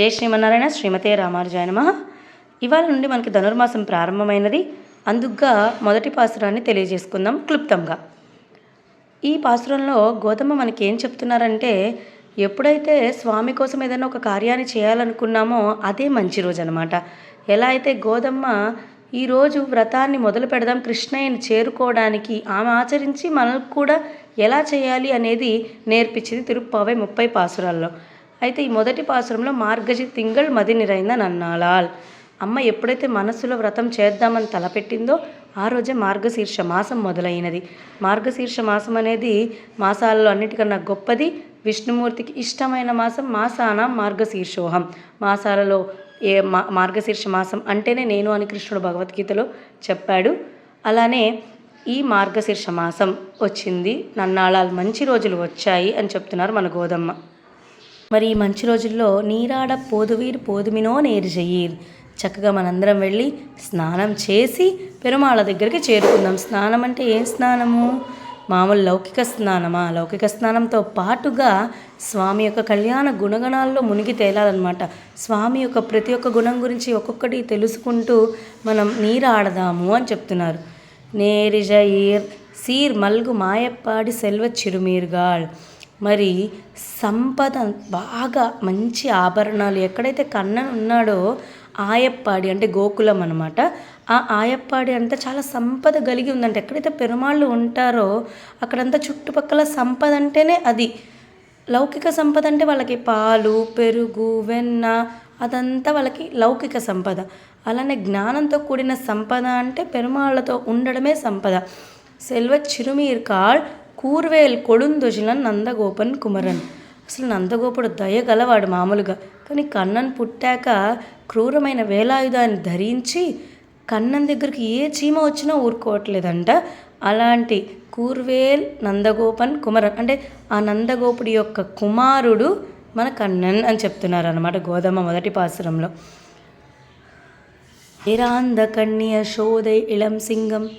జై శ్రీమన్నారాయణ శ్రీమతే రామానుజాయ నమ. ఇవాళ నుండి మనకి ధనుర్మాసం ప్రారంభమైనది. అందుకుగా మొదటి పాసురాన్ని తెలియజేసుకుందాం క్లుప్తంగా. ఈ పాసురంలో గోధమ్మ మనకి ఏం చెప్తున్నారంటే ఎప్పుడైతే స్వామి కోసం ఏదైనా ఒక కార్యాన్ని చేయాలనుకున్నామో అదే మంచి రోజు అనమాట ఎలా అయితే గోదమ్మ ఈరోజు వ్రతాన్ని మొదలు పెడదాం కృష్ణయ్యని చేరుకోవడానికి ఆమె ఆచరించి మనకు కూడా ఎలా చేయాలి అనేది నేర్పించింది తిరుప్పావై ముప్పై పాసురాల్లో. అయితే ఈ మొదటి పాసురంలో మార్గజి తింగల్ మది నిరైంద నన్నాళాల్ అమ్మ ఎప్పుడైతే మనస్సులో వ్రతం చేద్దామని తలపెట్టిందో ఆ రోజే మార్గశీర్ష మాసం మొదలైనది. మార్గశీర్ష మాసం అనేది మాసాలలో అన్నిటికన్నా గొప్పది. విష్ణుమూర్తికి ఇష్టమైన మాసం మాసాన మార్గశీర్షోహం. మాసాలలో ఏ మా మార్గశీర్ష మాసం అంటేనే నేను అని కృష్ణుడు భగవద్గీతలో చెప్పాడు. అలానే ఈ మార్గశీర్ష మాసం వచ్చింది. నన్నాళాలు మంచి రోజులు వచ్చాయి అని చెప్తున్నారు మన గోదమ్మ. మరి ఈ మంచి రోజుల్లో నీరాడ పోదువీర్ పోదుమినో నేరు చెయ్యిర్ చక్కగా మనందరం వెళ్ళి స్నానం చేసి పెరుమాళ దగ్గరికి చేరుకుందాం. స్నానం అంటే ఏం స్నానము? మామూలు లౌకిక స్నానమా? లౌకిక స్నానంతో పాటుగా స్వామి యొక్క కళ్యాణ గుణగణాల్లో మునిగి తేలాలన్నమాట. స్వామి యొక్క ప్రతి ఒక్క గుణం గురించి ఒక్కొక్కటి తెలుసుకుంటూ మనం నీరాడదాము అని చెప్తున్నారు. నేరిజయిర్ సీర్ మల్గు మాయప్పాడి సెల్వ చిరుమీర్గాళ్. మరి సంపద బాగా మంచి ఆభరణాలు ఎక్కడైతే కన్నన్ ఉన్నాడో ఆయప్పాడి అంటే గోకులం అనమాట ఆ ఆయప్పాడి అంతా చాలా సంపద కలిగి ఉందంటే. ఎక్కడైతే పెరుమాళ్ళు ఉంటారో అక్కడంతా చుట్టుపక్కల సంపద అంటేనే అది. లౌకిక సంపద అంటే వాళ్ళకి పాలు పెరుగు వెన్న అదంతా వాళ్ళకి లౌకిక సంపద. అలానే జ్ఞానంతో కూడిన సంపద అంటే పెరుమాళ్ళతో ఉండడమే సంపద. సెల్వ చిరుమీర్కాళ్ కూర్వేల్ కొడుందొజిలన్ నందగోపన్ కుమరన్. అసలు నందగోపుడు దయగలవాడు మామూలుగా. కానీ కన్నన్ పుట్టాక క్రూరమైన వేలాయుధాన్ని ధరించి కన్నన్ దగ్గరికి ఏ చీమ వచ్చినా ఊరుకోవట్లేదంట. అలాంటి కూర్వేల్ నందగోపన్ కుమరన్ అంటే ఆ నందగోపుడి యొక్క కుమారుడు మన కన్నన్ అని చెప్తున్నారు అనమాట గోధుమ మొదటి పాసురంలో. ఇరాంధ కన్య శోదై ఇళం సింగం.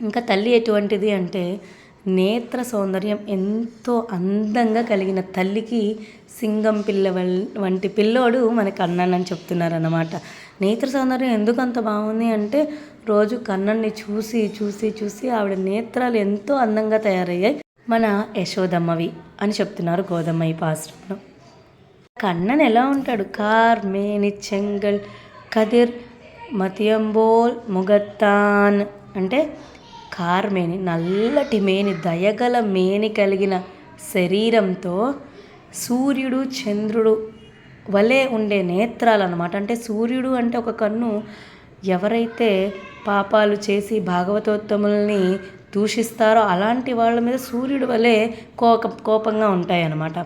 ఇంకా తల్లి ఎటువంటిది అంటే నేత్ర సౌందర్యం ఎంతో అందంగా కలిగిన తల్లికి సింగం పిల్ల వంటి పిల్లోడు మనకి అన్నానని చెప్తున్నారు అన్నమాట నేత్ర సౌందర్యం ఎందుకు అంత బాగుంది అంటే రోజు కన్నన్ని చూసి చూసి చూసి ఆవిడ నేత్రాలు ఎంతో అందంగా తయారయ్యాయి. మన యశోదమ్మవి అని చెప్తున్నారు గోదమ్మ ఈ పాశ్రంలో. కన్నన్ ఎలా ఉంటాడు? కార్ మేని చెంగల్ కదిర్ మతియంబోల్ ముగత్తాన్ అంటే కార్మేని నల్లటి మేని దయగల మేని కలిగిన శరీరంతో సూర్యుడు చంద్రుడు వలె ఉండే నేత్రాలు అనమాట అంటే సూర్యుడు అంటే ఒక కన్ను ఎవరైతే పాపాలు చేసి భాగవతోత్తముల్ని దూషిస్తారో అలాంటి వాళ్ళ మీద సూర్యుడు వలె కోప కోపంగా ఉంటాయన్నమాట.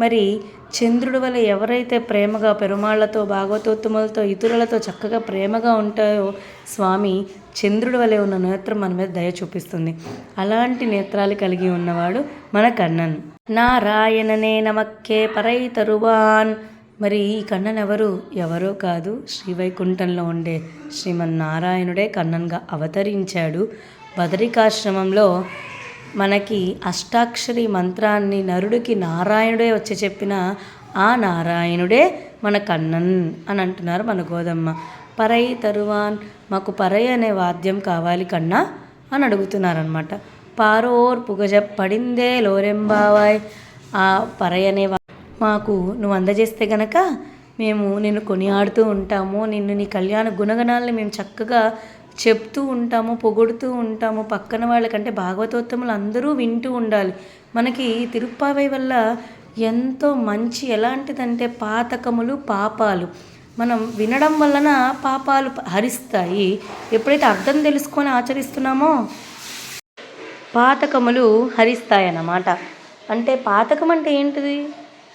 మరి చంద్రుడి వలె ఎవరైతే ప్రేమగా పెరుమాళ్ళతో భాగవతోత్తములతో ఇతరులతో చక్కగా ప్రేమగా ఉంటాయో స్వామి చంద్రుడి వలె ఉన్న నేత్రం మన మీద దయ చూపిస్తుంది. అలాంటి నేత్రాలు కలిగి ఉన్నవాడు మన కన్నన్ నారాయణనే నమక్కే పరై తరువాన్ మరి ఈ కన్నన్ ఎవరు? ఎవరో కాదు. శ్రీవైకుంఠంలో ఉండే శ్రీమన్నారాయణుడే కన్నన్గా అవతరించాడు. బదరికాశ్రమంలో మనకి అష్టాక్షరి మంత్రాన్ని నరుడికి నారాయణుడే వచ్చి చెప్పిన ఆ నారాయణుడే మన కన్నన్ అని అంటున్నారు మన గోదమ్మ. పరై తరువాన్ మాకు పరై అనే వాద్యం కావాలి కన్నా అని అడుగుతున్నారనమాట పారోర్ పుగజ పడిందే లోరెంబావాయ్. ఆ పరై అనే మాకు నువ్వు అందజేస్తే గనక మేము నిన్ను కొనియాడుతూ ఉంటాము నిన్ను నీ కళ్యాణ గుణగణాలను మేము చక్కగా చెప్తూ ఉంటాము పొగుడుతూ ఉంటాము. పక్కన వాళ్ళకంటే భాగవతోత్తములు అందరూ వింటూ ఉండాలి. మనకి తిరుప్పావై వల్ల ఎంతో మంచి ఎలాంటిదంటే పాతకములు పాపాలు. మనం వినడం వలన పాపాలు హరిస్తాయి. ఎప్పుడైతే అర్థం తెలుసుకొని ఆచరిస్తున్నామో పాతకములు హరిస్తాయన్నమాట. అంటే పాతకం అంటే ఏంటిది?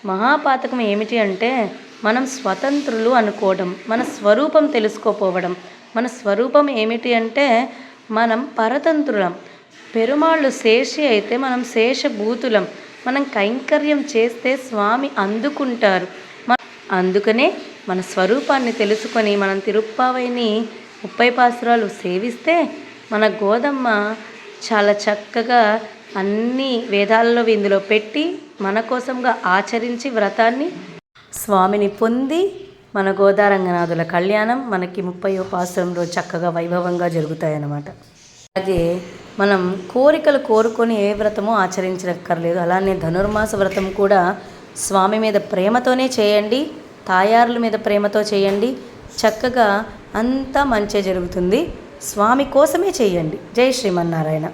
మహాపాతకం ఏమిటి అంటే మనం స్వతంత్రులు అనుకోవడం మన స్వరూపం తెలుసుకోపోవడం. మన స్వరూపం ఏమిటి అంటే మనం పరతంత్రులం. పెరుమాళ్ళు శేషి అయితే మనం శేషభూతులం. మనం కైంకర్యం చేస్తే స్వామి అందుకుంటారు. అందుకనే మన స్వరూపాన్ని తెలుసుకొని మనం తిరుప్పావైని ముప్పై పాసురాలు సేవిస్తే మన గోదమ్మ చాలా చక్కగా అన్ని వేదాల్లో ఇందులో పెట్టి మన కోసంగా ఆచరించి వ్రతాన్ని స్వామిని పొంది మన గోదారంగనాథుల కళ్యాణం మనకి ముప్పై పాసురంలో చక్కగా వైభవంగా జరుగుతాయన్నమాట. అలాగే మనం కోరికలు కోరుకొని ఏ వ్రతమో ఆచరించక్కర్లేదు అలానే ధనుర్మాస వ్రతం కూడా స్వామి మీద ప్రేమతోనే చేయండి తాయారుల మీద ప్రేమతో చేయండి చక్కగా అంతా మంచి జరుగుతుంది. స్వామి కోసమే చేయండి. జై శ్రీమన్నారాయణ.